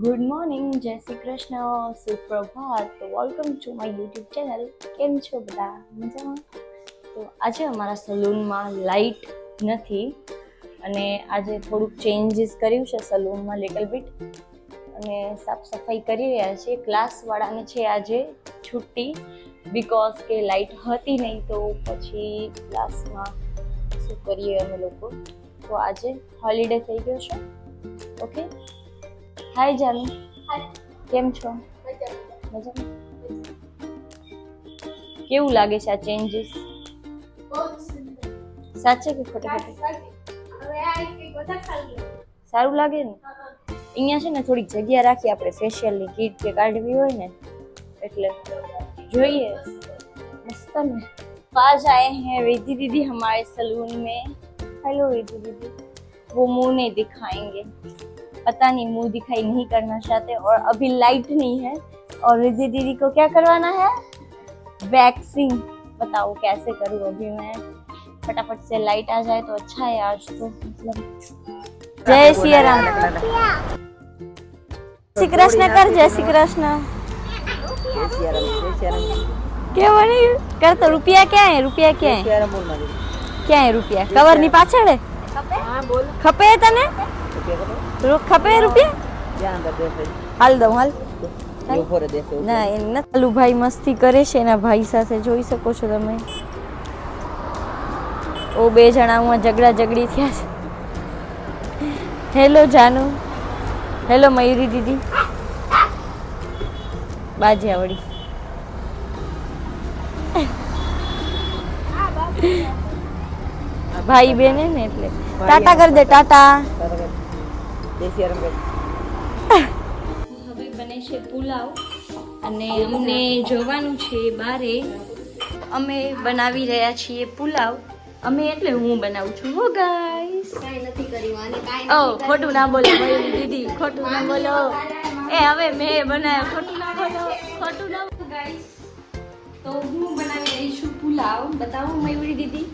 Good morning જય શ્રી કૃષ્ણ સુપ્રભાત તો welcome to my YouTube channel કેમ છો બધા? મજામાં? તો આજે અમારા સલૂનમાં લાઇટ નથી અને આજે થોડુંક ચેન્જીસ કર્યું છે સલૂનમાં લિટલ બિટ અને સાફ સફાઈ કરી રહ્યા છે ક્લાસવાળાને છે આજે છુટ્ટી બિકોઝ કે લાઇટ હતી નહીં તો પછી ક્લાસમાં શું કરીએ અમે લોકો? તો આજે હોલિડે થઈ ગયો છે. ઓકે હાય જાનુ કેમ છો મજામાં કેવું લાગે છે આ ચેન્જીસ સાચે કે ખોટે ખોટે સારું લાગે ને અહીંયા છે ને થોડીક જગ્યા રાખી આપણે ફેશિયલની કીટ કે કાઢવી હોય ને એટલે જોઈએ मस्त में आज आए हैं रिद्धि दीदी हमारे सलून में हेलो रिद्धि दीदी वो मुंह नहीं दिखाएंगे पता नहीं मुंह दिखाई नहीं करना चाहते और अभी लाइट नहीं है और रिद्धि दीदी को क्या करवाना है वैक्सिंग बताओ कैसे करूँ अभी मैं फटाफट से लाइट आ जाए तो अच्छा है आज तो मतलब जय सिया राम શ્રી કૃષ્ણ કર જય શ્રી કૃષ્ણ કેમ બની કર તો રૂપિયા ક્યાં હે રૂપિયા ક્યાં હે ક્યાં હે રૂપિયા કવર ની પાછળ હે ખપે તને ખપે રૂપિયા? હાલ દઉં હાલ. ના એ નથી. ભાઈ મસ્તી કરે છે એના ભાઈ સાથે જોઈ શકો છો તમે. ઓ બે જણામાં ઝઘડા ઝઘડી થયા છે. હેલો જાનુ. હેલો મયુરી દીદી. બાજી આવડી. ભાઈ બેન ને એટલે. ટાટા કરી દે ટાટા. હવે બને છે પુલાવ અને અમને જોવાનું છે બારે. અમે બનાવી રહ્યા છીએ પુલાવ. અમે એટલે હું બનાવું છું. હો ગાઈસ ઓ ખોટું ના બોલો મયુરી દીદી ખોટું ના બોલો. એ હવે મેં બનાવ્યો. ખોટું ના બોલો ખોટું ના બોલો ગાઈસ તો હું બનાવી રહી છું પુલાવ. બતાવો મયુરી દીદી.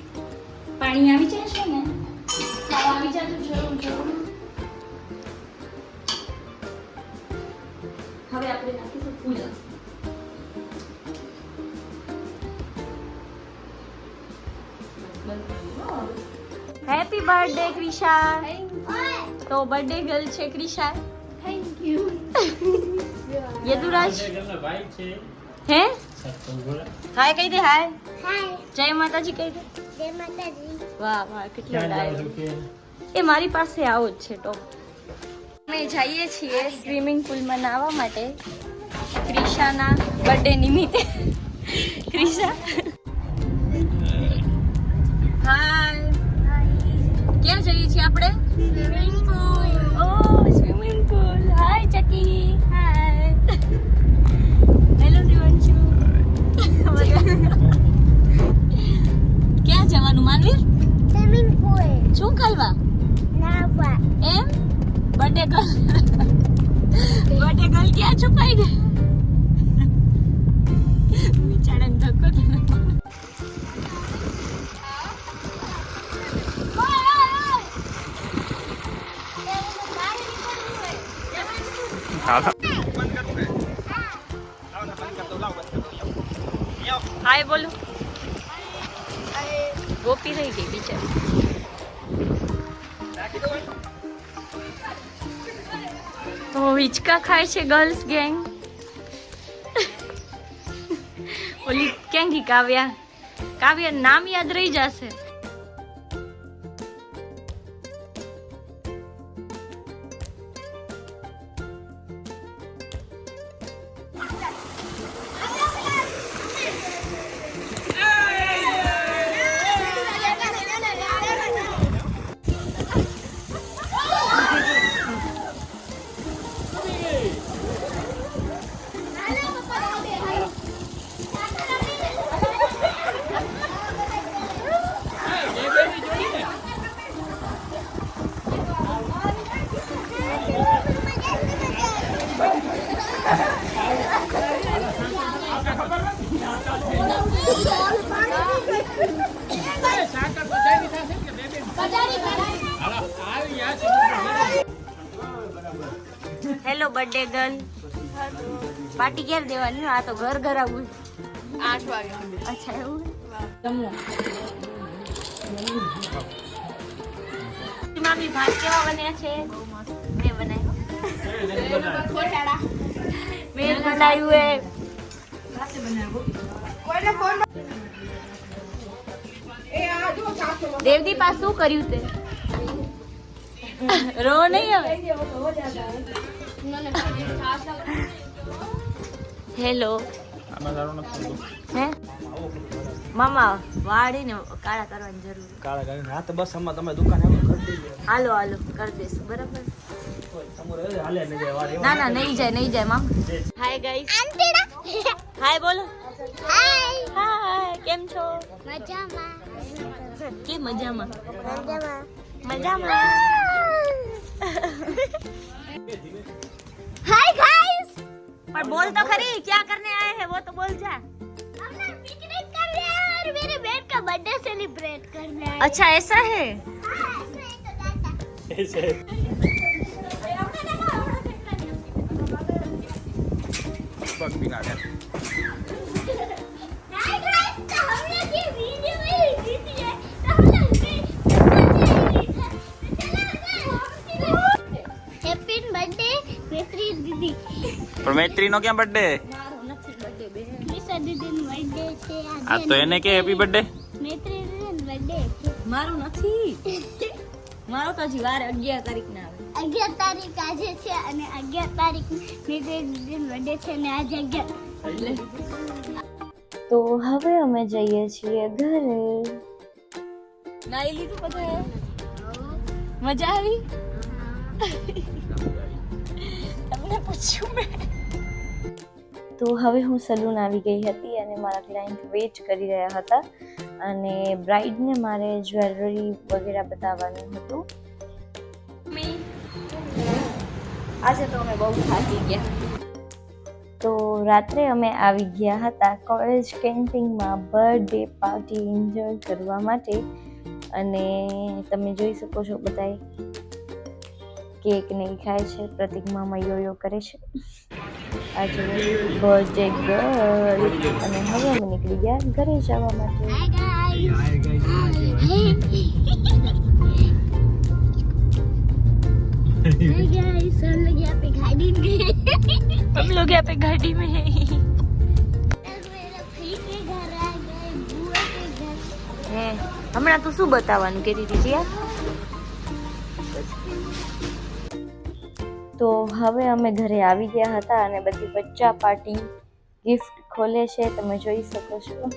પાણી આવી જશે ને? આવી જાય જરૂર જરૂર. હવે આપણે નાખીશું પુલાવ હેપી બર્થડે ક્રિશા તો બર્થડે ગર્લ છે ક્રિશા થેન્ક યુ યદુરાજ. હે? હાય કહી દે હાય હાય જય માતાજી કહી દે. જય માતાજી. વાહ વાહ કેટલો ડાયો એ મારી પાસે આવો જ છે ટોપ. અમે જઈએ છીએ સ્વિમિંગ પુલમાં નાહવા માટે. ક્રિશાના બર્થડે નિમિત્તે. ક્રિશા. હાય ક્યાં જઈએ છીએ આપણે? સ્વિમિંગ પુલ ઓ swimming pool hi Chakki hi hello Devanshu ક્યાં જવાનું માનવીર? સ્વિમિંગ પુલ શું કરવા બર્થડે ગર્લ બર્થડે ગર્લ ક્યાં છુપાઈ ગઈ બિચારાને ધક્કો. હાય બોલો. ગોપી રહી ગઈ બિચારી. તો હિંચકા ખાય છે ગર્લ્સ ગેંગ ઓલી ક્યાં ગઈ કાવ્યા. કાવ્યા નામ યાદ રહી જશે. Hello birthday girl. પાર્ટી ક્યારે દેવાની? આ તો ઘર ઘર આવું આઠ વાગે અચ્છા એવું? મામી ભાત કેવા બન્યા છે? મેં બનાવ્યો. મેં બનાવ્યું. હે કોઈને ફોન એ આ જો સાસો દેવદીપ આ શું કર્યું તે? રો નહીં હવે? હેલો. હે? મામા વાળીને કાળા કરવાની જરૂર. કાળા કાળા હા તો બસ આમાં તમે દુકાન આવો કરી દેજો. હાલો હાલો કરી દઈશું બરાબર? ને જાય વાર ના ના નહીં જાય નહીં જાય મામા. હાય ગાઈસ હાય બોલો. હાય હાય કેમ છો? મજામાં. કે મજામાં? મજામાં. મજામાં. હાય ગાઈસ बोल तो खरी क्या करने आए हैं वो तो बोल जा बर्थडे सेलिब्रेट करना अच्छा ऐसा है हाँ, ऐसा है तो ऐसा है પણ નો ક્યાં બર્થડે આ તો એને કે હેપી બર્થડે મારું નથી. મારો તો હજી વાર અગિયાર તારીખ ના આવે. અગિયાર તારીખ આજે છે અને અગિયાર તારીખ મૈત્રી બર્થડે છે અને આજે અગિયાર તો હવે અમે જઈએ છીએ ઘરે. નાઈ લીધું બધા મજા આવી? તમને પૂછ્યું મેં. તો હવે હું સલૂન આવી ગઈ હતી અને મારા ક્લાયન્ટ વેઇટ કરી રહ્યા હતા અને બ્રાઇડને મારે જ્વેલરી વગેરે બતાવવાનું હતું. આજે તો અમે બહુ થાકી ગયા. તો રાત્રે અમે આવી ગયા હતા કોલેજ કેન્ટીનમાં બર્થડે પાર્ટી એન્જોય કરવા માટે. અને તમે જોઈ શકો છો બધાય કેક નહીં ખાય છે પ્રતિક મામા યોયો કરે છે. આજે બર્થડે ગર્લ અને હવે અમે નીકળી ગયા ઘરે જવા માટે હાય गाइस हाय गाइस हम लोग यहाँ पे गाड़ी में गए हम लोग यहाँ पे गाड़ी में है मेरे भाई के घर आ गए बुआ के घर હે હમણાં તું શું બતાવવાનું કહેતી હતી જીયા તો હવે અમે ઘરે આવી ગયા હતા અને બધી બચ્ચા પાર્ટી ગિફ્ટ ખોલે છે, તમે જોઈ શકો છો.